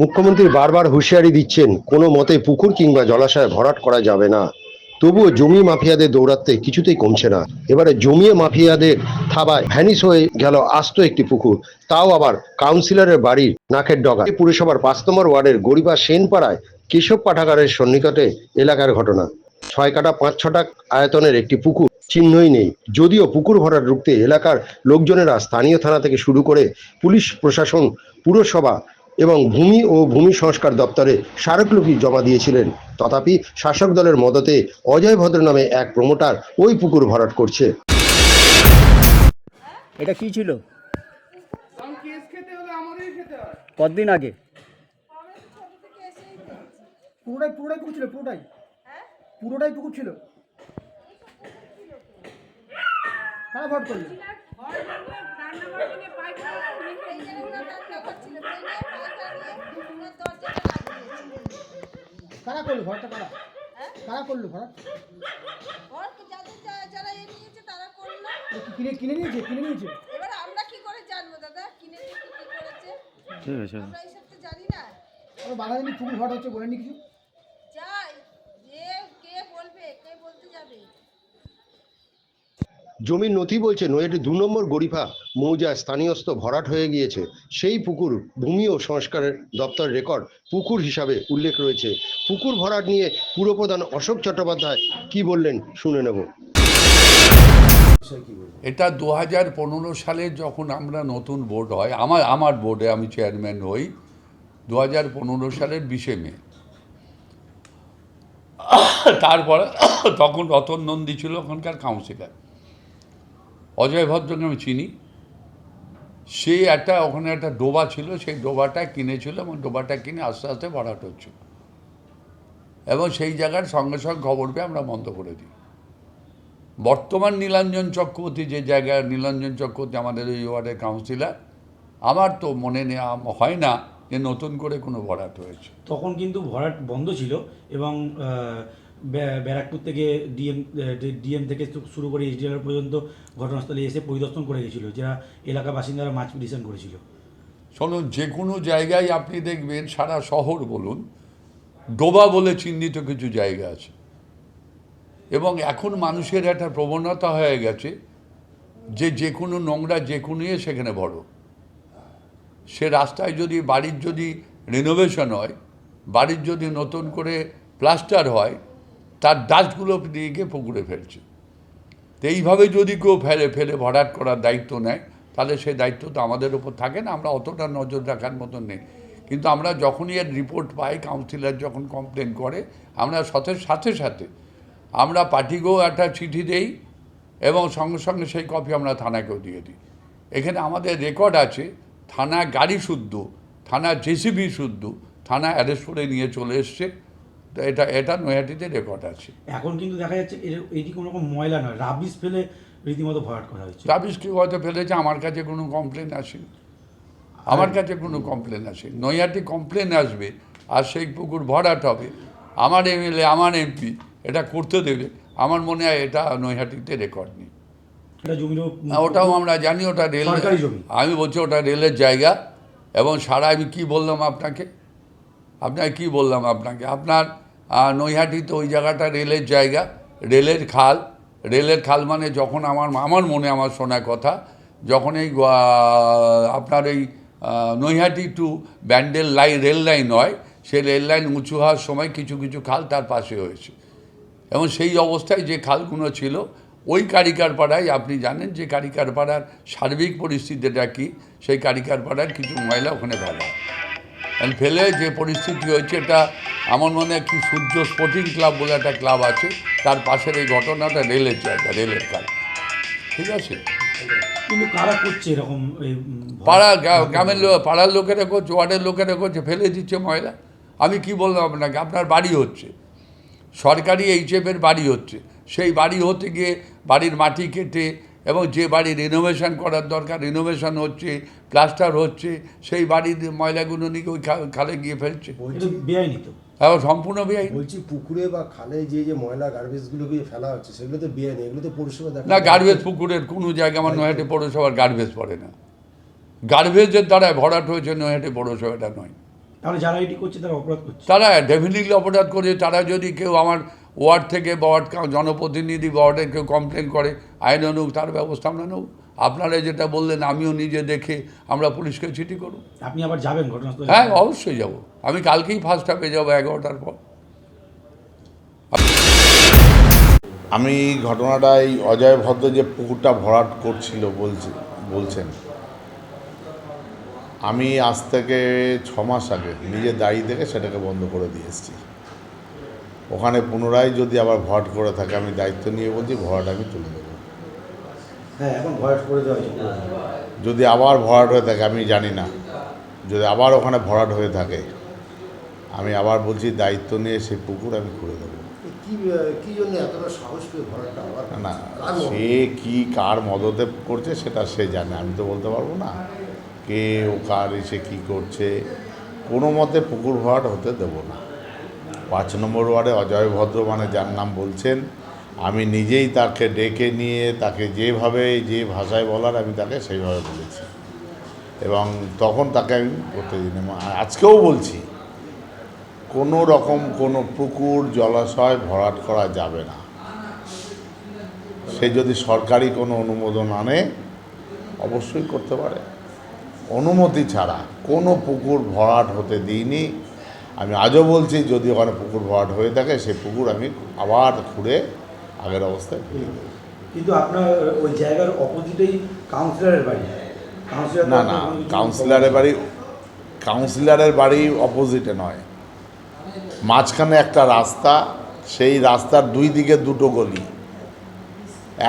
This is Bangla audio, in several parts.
মুখ্যমন্ত্রী বারবার হুঁশিয়ারি দিচ্ছেন, কোনো মতে পুকুর কিংবা জলাশয়ে ভরাট করা যাবে না। তবুও জমি মাফিয়াদের দৌরাত্মে কিছুতেই কমছে না। এবারে জমিয়ে মাফিয়াদের থাবায় ভ্যানিস হয়ে গেল আস্ত একটি পুকুর। তাও আবার কাউন্সিলরের বাড়ির নাকের ডগা। পুরসভার পাঁচ নম্বর ওয়ার্ডের গরিবা সেনপাড়ায় কেশব পাঠাগারের সন্নিকটে এলাকার ঘটনা। ছয় কাটা, পাঁচ ছটা আয়তনের একটি পুকুর, চিহ্নই নেই। যদিও পুকুর ভরাট রুখতে এলাকার লোকজনেরা স্থানীয় থানা থেকে শুরু করে পুলিশ প্রশাসন, পুরসভা এবং ভূমি ও ভূমি সংস্কার দপ্তরে স্মারকলিপি জমা দিয়েছিলেন। তথাপি শাসক দলের মদতে অজয় ভদ্র নামে এক প্রমোটার ওই পুকুর ভরাট করছে। এটা কি ছিল? হয়। কতদিন আগে? পুরোটাই পুরোটাই পুকুর ছিল পুরোটাই। পুরোটাই পুকুর ছিল। কারা ভোট করল। কারা করল ঘরটা কারা কারা করল ঘর যারা এ নিয়েছে তারা করল। কিনে কিনে নিয়েছে? কিনে নিয়েছে? এবার আমরা কি করে জানব দাদা? কিনে কি করেছে? ঠিক আছে। আমরা এইসব তো জানি না। ওরা বাধা দিন খুব ভোট হচ্ছে বলেনি কিছু যাই যে কে বলবে কে বলতে যাবে জমির নথি বলছে নৈহাটি দু নম্বর গরিফা, মৌজা, স্থানীয়স্থ ভরাট হয়ে গিয়েছে। সেই পুকুর ভূমি ও সংস্কারের দপ্তর রেকর্ড পুকুর হিসাবে উল্লেখ রয়েছে। পুকুর ভরাট নিয়ে পুরপ্রধান অশোক চট্টোপাধ্যায় কি বললেন শুনে নেব। এটা দু হাজার পনেরো সালে যখন আমরা নতুন বোর্ড হয়, আমার আমার বোর্ডে আমি চেয়ারম্যান হই দু হাজার পনেরো সালের বিশে মে। তারপরে তখন রতন নন্দী ছিল ওখানকার কাউন্সিলর অজয় ভদ্রকে আমি চিনি। সে একটা, ওখানে একটা ডোবা ছিল, সেই ডোবাটা কিনেছিল এবং ডোবাটা কিনে আস্তে আস্তে ভরাট হচ্ছিল এবং সেই জায়গার সঙ্গে সঙ্গে খবর পেয়ে আমরা বন্ধ করে দিই। বর্তমান নীলাঞ্জন চক্রবর্তী যে জায়গায়, নীলাঞ্জন চক্রবর্তী আমাদের ওই ওয়ার্ডের কাউন্সিলার, আমার তো মনে নেওয়া হয় না যে নতুন করে কোনো ভরাট হয়েছে। তখন কিন্তু ভরাট বন্ধ ছিল এবং ব্যারাকপুর থেকে ডিএম ডিএম থেকে শুরু করে এইচডিআর পর্যন্ত ঘটনাস্থলে এসে পরিদর্শন করে গেছিল যারা এলাকা বাসিন্দারা মাছ পিটিশন করেছিল। শুনুন যে কোনো জায়গায় আপনি দেখবেন, সারা শহর বলুন, ডোবা বলে চিহ্নিত কিছু জায়গা আছে। এবং এখন মানুষের একটা প্রবণতা হয়ে গেছে যে যে কোনো নোংরা যে কোনো সেখানে বড় সে রাস্তায় যদি বাড়ির যদি রিনোভেশন হয়, বাড়ির যদি নতুন করে প্লাস্টার হয় তার ডাস্টগুলো নিয়ে গিয়ে পুকুরে ফেলছে। তো এইভাবে যদি কেউ ফেলে ফেলে ভরাট করার দায়িত্ব নেয়, তাহলে সেই দায়িত্ব তো আমাদের উপর থাকে না, আমরা অতটা নজর রাখার মতন নেই। কিন্তু আমরা যখনই এর রিপোর্ট পাই কাউন্সিলর যখন কমপ্লেন করে, আমরা সাথে সাথে সাথে আমরা পার্টিকেও একটা চিঠি দেই এবং সঙ্গে সঙ্গে সেই কপি আমরা থানাকেও দিয়ে দিই। এখানে আমাদের রেকর্ড আছে, থানা গাড়ি শুদ্ধ, থানা জেসিবি শুদ্ধ, থানা অ্যারেস্ট করে নিয়ে চলে এসছে। তো এটা এটা নৈহাটিতে রেকর্ড আছে। এখন কিন্তু দেখা যাচ্ছে এর এটি কোনো রকম ময়লা নয় রাবিশ ফেলে রীতিমতো ভরাট করা হয়েছে। রাবিশ কি হয়তো ফেলেছে আমার কাছে কোনো কমপ্লেন আসেনি। আমার কাছে কোনো কমপ্লেন আসে নৈহাটি কমপ্লেন আসবে আর সেই পুকুর ভরাট হবে। আমার এমএলএ আমার এমপি এটা করতে দেবে। আমার মনে হয় এটা নৈহাটিতে রেকর্ড নেই। না, ওটাও আমরা জানি ওটা রেল আমি বলছি ওটা রেলের জায়গা এবং সারা আমি কি বললাম আপনাকে? আপনাকে কি বললাম আপনাকে? আপনার নৈহাটিতে ওই জায়গাটা রেলের জায়গা, রেলের খাল। রেলের খাল মানে যখন আমার আমার মনে আমার শোনা কথা, যখন এই আপনার এই Naihati to Bandel line rail line হয় সেই রেল লাইন উঁচু হওয়ার সময় কিছু কিছু খাল তার পাশে হয়েছে। এবং সেই অবস্থায় যে খালগুলো ছিল, ওই কারিকার পাড়ায় আপনি জানেন যে কারিকার পাড়ার সার্বিক পরিস্থিতিটা কী? সেই কারিকার পাড়ার কিছু ময়লা ওখানে ফেলা হয়। ফেলে যে পরিস্থিতি হয়েছে এটা আমার মনে হয় কি সূর্য স্পোর্টিং ক্লাব বলে একটা ক্লাব আছে তার পাশের এই ঘটনাটা রেলের জায়গা রেলের কাজ। ঠিক আছে? কিন্তু কারা করছে এরকম? পাড়া গ্রামের লোক পাড়ার লোকেরা করছে ওয়ার্ডের লোকেরা করছে ফেলে দিচ্ছে ময়লা। আমি কি বললাম আপনাকে? আপনার বাড়ি হচ্ছে। সরকারি এইচএফের বাড়ি হচ্ছে। সেই বাড়ি হতে গিয়ে বাড়ির মাটি কেটে এবং যে বাড়ি রিনোভেশন করার দরকার রিনোভেশন হচ্ছে প্লাস্টার হচ্ছে সেই বাড়ির ময়লাগুলো নিয়ে ওই খালে গিয়ে ফেলছে। এটা বেআইনি তো। এখন সম্পূর্ণ বেআইনি। বলছি পুকুরে বা খালে যে যে ময়লা গার্বেজগুলো ফেলা হচ্ছে সেগুলো তো বেআইনি এগুলো তো পরিষেবা দেখা না গার্বেজ পুকুরের কোনো জায়গা আমার নৈহাটি পৌরসভার গার্বেজ পড়ে না। গার্বেজের দ্বারা ভরাট হয়েছে নৈহাটি পৌরসভাটা নয়। তাহলে যারা এটি করছে তারা অপরাধ করছে। তারা ডেফিনেটলি অপরাধ করে তারা যদি কেউ আমার ওয়ার্ড থেকে বা ওয়ার্ড কাউ- জনপ্রতিনিধি বা ওয়ার্ডে কেউ কমপ্লেন করে আইন অনুক তার ব্যবস্থা আমরা নেব। আপনারা যেটা বললেন আমিও নিজে দেখে আমরা পুলিশকে চিঠি করব। আপনি আবার যাবেন ঘটনাস্থলে? হ্যাঁ অবশ্যই যাব। আমি কালকেই ফার্স্ট হাফে যাব এগারোটার পর। আমি ঘটনাটাই অজয় ভদ্র যে পুকুরটা ভরাট করছিল বলছে বলছেন আমি আজ থেকে ছ মাস আগে নিজের দাড়ি থেকে সেটাকে বন্ধ করে দিয়ে এসেছি। ওখানে পুনরায় যদি আবার ভরাট করে থাকে আমি দায়িত্ব নিয়ে বলছি ভরাট আমি তুলে দেবো। হ্যাঁ। যদি আবার ভরাট হয়ে থাকে আমি জানি না। যদি আবার ওখানে ভরাট হয়ে থাকে আমি আবার বলছি দায়িত্ব নিয়ে সেই পুকুর আমি খুলে দেবো। না সে কি কার মদতে করছে সেটা সে জানে আমি তো বলতে পারব না। কে ও কার এসে কী করছে কোনো মতে পুকুর ভরাট হতে দেব না। পাঁচ নম্বর ওয়ার্ডে অজয় ভদ্র মানে যার নাম বলছেন, আমি নিজেই তাকে ডেকে নিয়ে তাকে যেভাবে, যে ভাষায় বলার আমি তাকে সেইভাবে বলেছি। এবং তখন তাকে আমি দিই আজকেও বলছি, কোনো রকম কোনো পুকুর, জলাশয় ভরাট করা যাবে না। সে যদি সরকারি কোনো অনুমোদন আনে, অবশ্যই করতে পারে। অনুমতি ছাড়া কোনো পুকুর ভরাট হতে দিইনি। আমি আজও বলছি যদি ওখানে পুকুর ভরাট হয়ে থাকে সেই পুকুর আমি আবার খুঁড়ে আগের অবস্থায় ফিরিয়ে দেবো। কিন্তু আপনার ওই জায়গার অপোজিটেই কাউন্সিলরের বাড়ি। না না কাউন্সিলরের বাড়ি কাউন্সিলরের বাড়ি অপোজিটে নয়। মাঝখানে একটা রাস্তা সেই রাস্তার দুই দিকে দুটো গলি।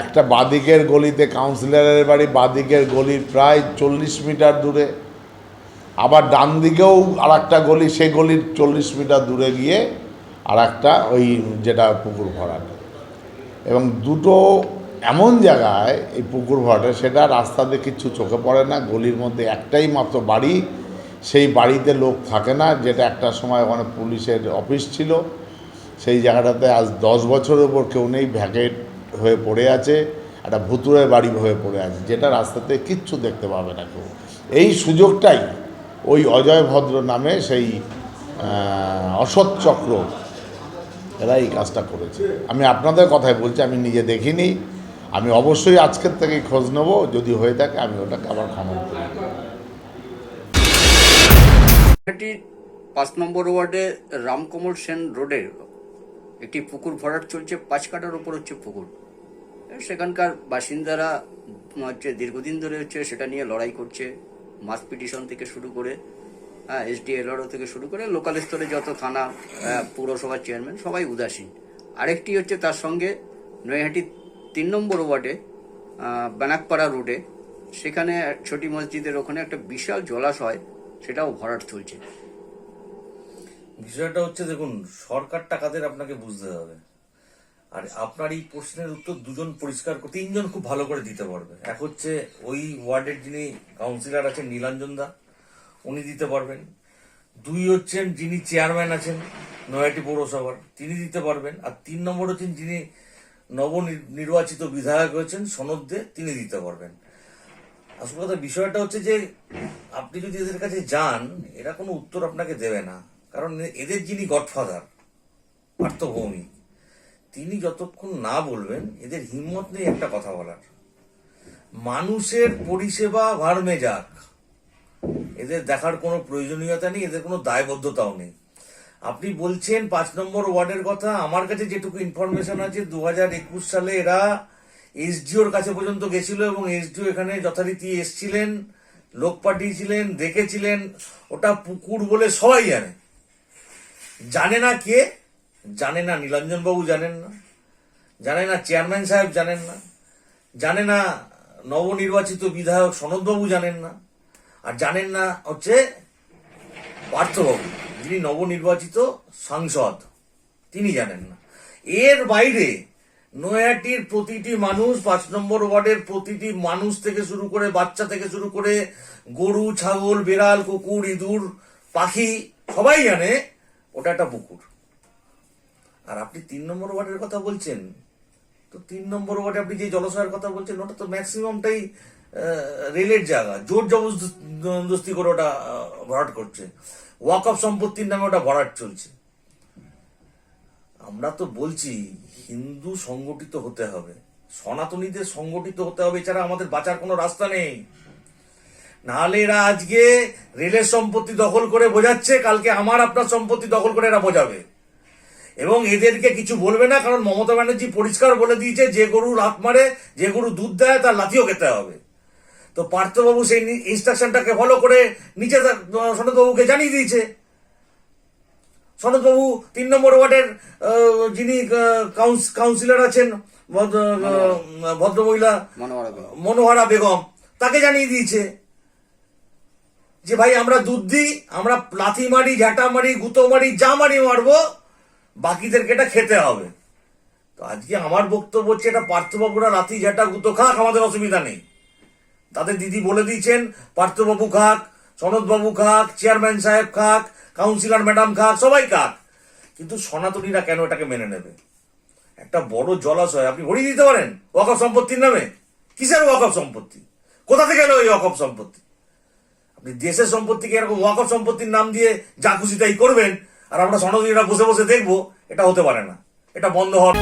একটা বাদিকের গলিতে কাউন্সিলরের বাড়ি বাদিকের গলির প্রায় চল্লিশ মিটার দূরে। আবার ডান দিকেও আর একটা গলি, সেই গলির চল্লিশ মিটার দূরে গিয়ে আর একটা ওই যেটা পুকুর ভরাট। এবং দুটো এমন জায়গায় এই পুকুর ভরাটে, সেটা রাস্তাতে কিচ্ছু চোখে পড়ে না, গলির মধ্যে একটাই মাত্র বাড়ি। সেই বাড়িতে লোক থাকে না, যেটা একটা সময় ওখানে পুলিশের অফিস ছিল। সেই জায়গাটাতে আজ দশ বছরের উপর কেউ নেই, ভ্যাকেট হয়ে পড়ে আছে, একটা ভুতুরের বাড়ি হয়ে পড়ে আছে, যেটা রাস্তাতে কিচ্ছু দেখতে পাবে না কেউ। এই সুযোগটাই ওই অজয় ভদ্র নামে সেই অসৎ চক্র এরা এই কাজটা করেছে। আমি আপনাদের কথাই বলছি, আমি নিজে দেখিনি। আমি অবশ্যই আজকের থেকে খোঁজ নেব, যদি হয়ে থাকে আমি ওটাকে আবার খনন করি পাঁচ নম্বর ওয়ার্ডে রামকমল সেন রোডে একটি পুকুর ভরাট চলছে, পাঁচ কাটার উপর হচ্ছে পুকুর। সেখানকার বাসিন্দারা, হচ্ছে দীর্ঘদিন ধরে হচ্ছে সেটা নিয়ে লড়াই করছে। মাস পিটিশন থেকে শুরু করে হ্যাঁ এসডিএলআরও থেকে শুরু করে লোকাল স্তরে যত থানা পৌরসভার চেয়ারম্যান সবাই উদাসীন। আরেকটি হচ্ছে তার সঙ্গে নৈহাটি তিন নম্বর ওয়ার্ডে আহ, বানাকপাড়া রোডে সেখানে ছোটি মসজিদের ওখানে একটা বিশাল জলাশয় সেটাও ভরাট চলছে। বিষয়টা হচ্ছে দেখুন সরকার টাকাদের আপনাকে বুঝতে হবে? আর আপনার এই প্রশ্নের উত্তর দুজন পরিষ্কার করে- তিনজন খুব ভালো করে দিতে পারবে। এক হচ্ছে ওই ওয়ার্ডের যিনি কাউন্সিলর আছেন নীলাঞ্জন দা, উনি দিতে পারবেন। দুই হচ্ছেন যিনি চেয়ারম্যান আছেন নয়াটি পৌরসভার, তিনি দিতে পারবেন। আর তিন নম্বর হচ্ছেন যিনি নবনির্বাচিত বিধায়ক হয়েছেন সনদ দে, তিনি দিতে পারবেন। আসল কথা, বিষয়টা হচ্ছে যে আপনি যদি এদের কাছে যান, এরা কোনো উত্তর আপনাকে দেবে না। কারণ এদের যিনি গডফাদার পার্থভৌমিক তিনি যতক্ষণ না বলবেন, এদের হিম্মত নেই একটা কথা বলার। মানুষের পরিষেবা ভারমে যাক। এদের দেখার কোনো প্রয়োজনীয়তা নেই, এদের কোনো দায়বদ্ধতাও নেই। আপনি বলছেন পাঁচ নম্বর ওয়ার্ডের কথা, আমার কাছে যেটুকু ইনফরমেশন আছে দু একুশ সালে এরা এসডিওর কাছে পর্যন্ত গেছিল এবং এসডিও এখানে যথারীতি এসছিলেন, লোক পাঠিয়েছিলেন, দেখেছিলেন। ওটা পুকুর বলে সবাই জানে। জানে না কে? জানে না, নীলাঞ্জন বাবু জানেন না, জানে না চেয়ারম্যান সাহেব জানেন না, জানে না নবনির্বাচিত বিধায়ক সনদবাবু জানেন না, আর জানেন না হচ্ছে পার্থবাবু, যিনি নবনির্বাচিত সাংসদ, তিনি জানেন না। এর বাইরে নয়াটির প্রতিটি মানুষ, পাঁচ নম্বর ওয়ার্ডের প্রতিটি মানুষ থেকে শুরু করে বাচ্চা থেকে শুরু করে গরু, ছাগল, বেড়াল, কুকুর, ইঁদুর, পাখি, সবাই জানে ওটা একটা পুকুর। আর আপনি তিন নম্বর ওয়ার্ডের কথা বলছেন, তো তিন নম্বর ওয়ার্ডে আপনি যে জলাশয়ের কথা বলছেন, ওটা তো ম্যাক্সিমামটাই রেলের জায়গা। জোর জবরদস্তি করে ওটা ভরাট করছে। ওয়াক অফ সম্পত্তির নামে ওটা ভরাট চলছে। আমরা তো বলছি, হিন্দু সংগঠিত হতে হবে। সনাতনীদের সংগঠিত হতে হবে, এছাড়া আমাদের বাঁচার কোনো রাস্তা নেই। নাহলে এরা আজকে রেলের সম্পত্তি দখল করে বোঝাচ্ছে, কালকে আমার আপনার সম্পত্তি দখল করে এরা বোঝাবে। এবং এদেরকে কিছু বলবে না কারণ মমতা ব্যানার্জি পরিষ্কার বলে দিয়েছে যে গরু লাত মারে যে গরু দুধ দেয় তার লাথিও খেতে হবে। তো পার্থবাবু সেই ইনস্ট্রাকশনটাকে ফলো করে নিচে সনদবাবুকে জানিয়ে দিয়েছে। সনদবাবু তিন নম্বর ওয়ার্ডের যিনি কাউন্সিলর আছেন ভদ্র- ভদ্রমহিলা। মনোহরা বেগম তাকে জানিয়ে দিয়েছে যে ভাই আমরা দুধ দিই আমরা লাথি মারি ঝাঁটা মারি গুঁতো মারি যা মারি মারবো বাকিদেরকে এটা খেতে হবে। তো আজকে আমার বক্তব্য হচ্ছে এটা পার্থবাবুরা লাথি যেটা গুঁতো খাক, আমাদের অসুবিধা নেই। তাদের দিদি বলে দিয়েছেন, পার্থবাবু খাক, সনদবাবু খাক, চেয়ারম্যান সাহেব খাক, কাউন্সিলর ম্যাডাম খাক, সবাই খাক। কিন্তু সনাতনীরা কেন এটাকে মেনে নেবে? একটা বড় জলাশয়, আপনি ভরিয়ে দিতে পারেন? ওয়াকফ সম্পত্তির নামে? কিসের ওয়াকফ সম্পত্তি? কোথা থেকে এলো এই ওয়াকফ সম্পত্তি? আপনি দেশের সম্পত্তিকে এরকম ওয়াকফ সম্পত্তির নাম দিয়ে যা খুশি তাই করবেন আর আমরা সনাতনীরা বসে বসে দেখব এটা হতে পারে না। এটা বন্ধ হওয়ার